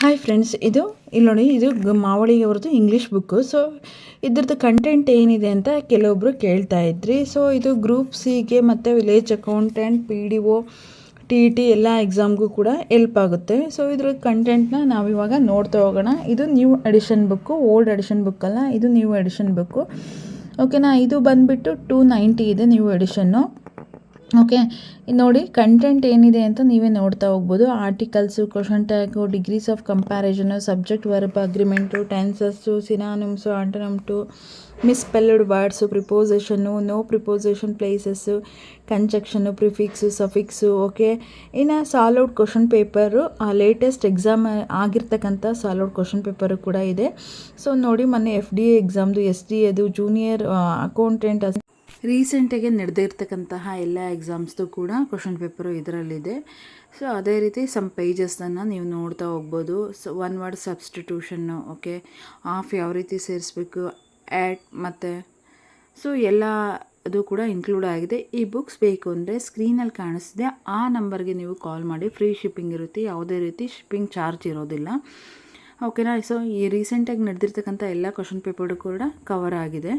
Hi friends ಇದು ಇಲ್ಲಿ ನೋಡಿ, ಇದು ಮಾವಳಿ ಅವ್ರದ್ದು ಇಂಗ್ಲೀಷ್ ಬುಕ್ಕು ಸೊ ಇದ್ರದ್ದು ಕಂಟೆಂಟ್ ಏನಿದೆ ಅಂತ ಕೆಲವೊಬ್ಬರು ಕೇಳ್ತಾ ಇದ್ರಿ. ಸೊ ಇದು ಗ್ರೂಪ್ ಸಿಗೆ ಮತ್ತು village accountant P D O T T ಎಲ್ಲ ಎಕ್ಸಾಮ್ಗೂ ಕೂಡ ಎಲ್ಪ್ ಆಗುತ್ತೆ. ಸೊ ಇದ್ರ ಕಂಟೆಂಟ್ನ ನಾವಿವಾಗ ನೋಡ್ತಾ ಹೋಗೋಣ. ಇದು new edition book old edition book ಅಲ್ಲ, ಇದು ನ್ಯೂ ಎಡಿಷನ್ ಬುಕ್ಕು ಓಕೆನಾ ಇದು ಬಂದುಬಿಟ್ಟು ಟೂ ನೈಂಟಿ ಇದೆ ನ್ಯೂ ಎಡಿಷನ್ನು ಓಕೆ ನೋಡಿ ಕಂಟೆಂಟ್ ಏನಿದೆ ಅಂತ ನೀವೇ ನೋಡ್ತಾ ಹೋಗ್ಬೋದು. Articles question tag degrees of comparison subject verb agreement tenses synonyms antonyms misspelled words preposition no preposition places conjunction prefix suffix okay ಇನ್ನು ಸಾಲ್ಔಟ್ ಕ್ವಶನ್ ಪೇಪರು ಆ latest exam ಆಗಿರ್ತಕ್ಕಂಥ solved question paper ಕೂಡ ಇದೆ. ಸೊ ನೋಡಿ, ಮೊನ್ನೆ F D A ಎಕ್ಸಾಮ್ದು S D ಎದು junior accountant ರೀಸೆಂಟಾಗಿ ನಡೆದಿರ್ತಕ್ಕಂತಹ ಎಲ್ಲ ಎಕ್ಸಾಮ್ಸ್ದು ಕೂಡ ಕ್ವಶನ್ ಪೇಪರು ಇದರಲ್ಲಿದೆ. ಸೊ ಅದೇ ರೀತಿ ಸಮ್ ಪೇಜಸ್ಸನ್ನು ನೀವು ನೋಡ್ತಾ ಹೋಗ್ಬೋದು. So one word substitution okay of ಯಾವ ರೀತಿ ಸೇರಿಸ್ಬೇಕು ಆ್ಯಡ್ ಮತ್ತು. ಸೊ ಎಲ್ಲ ಅದು ಕೂಡ ಇನ್ಕ್ಲೂಡ್ ಆಗಿದೆ. ಈ ಬುಕ್ಸ್ ಬೇಕು ಅಂದರೆ ಸ್ಕ್ರೀನಲ್ಲಿ ಕಾಣಿಸ್ತಿದೆ ಆ ನಂಬರ್ಗೆ ನೀವು ಕಾಲ್ ಮಾಡಿ. ಫ್ರೀ ಶಿಪ್ಪಿಂಗ್ ಇರುತ್ತೆ. ಯಾವುದೇ ರೀತಿ ಶಿಪ್ಪಿಂಗ್ ಚಾರ್ಜ್ ಇರೋದಿಲ್ಲ. ಓಕೆನಾ ಸೊ ಈ ರೀಸೆಂಟಾಗಿ ನಡೆದಿರ್ತಕ್ಕಂಥ ಎಲ್ಲ ಕ್ವಶನ್ ಪೇಪರ್ ಕೂಡ ಕವರ್ ಆಗಿದೆ.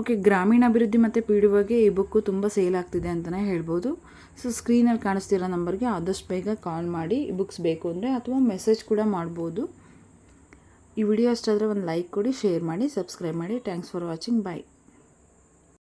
ಓಕೆ, ಗ್ರಾಮೀಣಾಭಿವೃದ್ಧಿ ಮತ್ತು ಪಿ ಡಿ ಒಗೆ ಈ ಬುಕ್ಕು ತುಂಬ ಸೇಲ್ ಆಗ್ತಿದೆ ಅಂತಲೇ ಹೇಳ್ಬೋದು. ಸೊ, ಸ್ಕ್ರೀನಲ್ಲಿ ಕಾಣಿಸ್ತಿರೋ ನಂಬರ್ಗೆ ಆದಷ್ಟು ಬೇಗ ಕಾಲ್ ಮಾಡಿ, ಈ ಬುಕ್ಸ್ ಬೇಕು ಅಂದರೆ ಅಥವಾ ಮೆಸೇಜ್ ಕೂಡ ಮಾಡ್ಬೋದು. ಈ ವಿಡಿಯೋ ಅಷ್ಟಾದರೆ ಒಂದು ಲೈಕ್ ಕೊಡಿ, ಶೇರ್ ಮಾಡಿ, ಸಬ್ಸ್ಕ್ರೈಬ್ ಮಾಡಿ. Thanks for watching. ಬಾಯ್.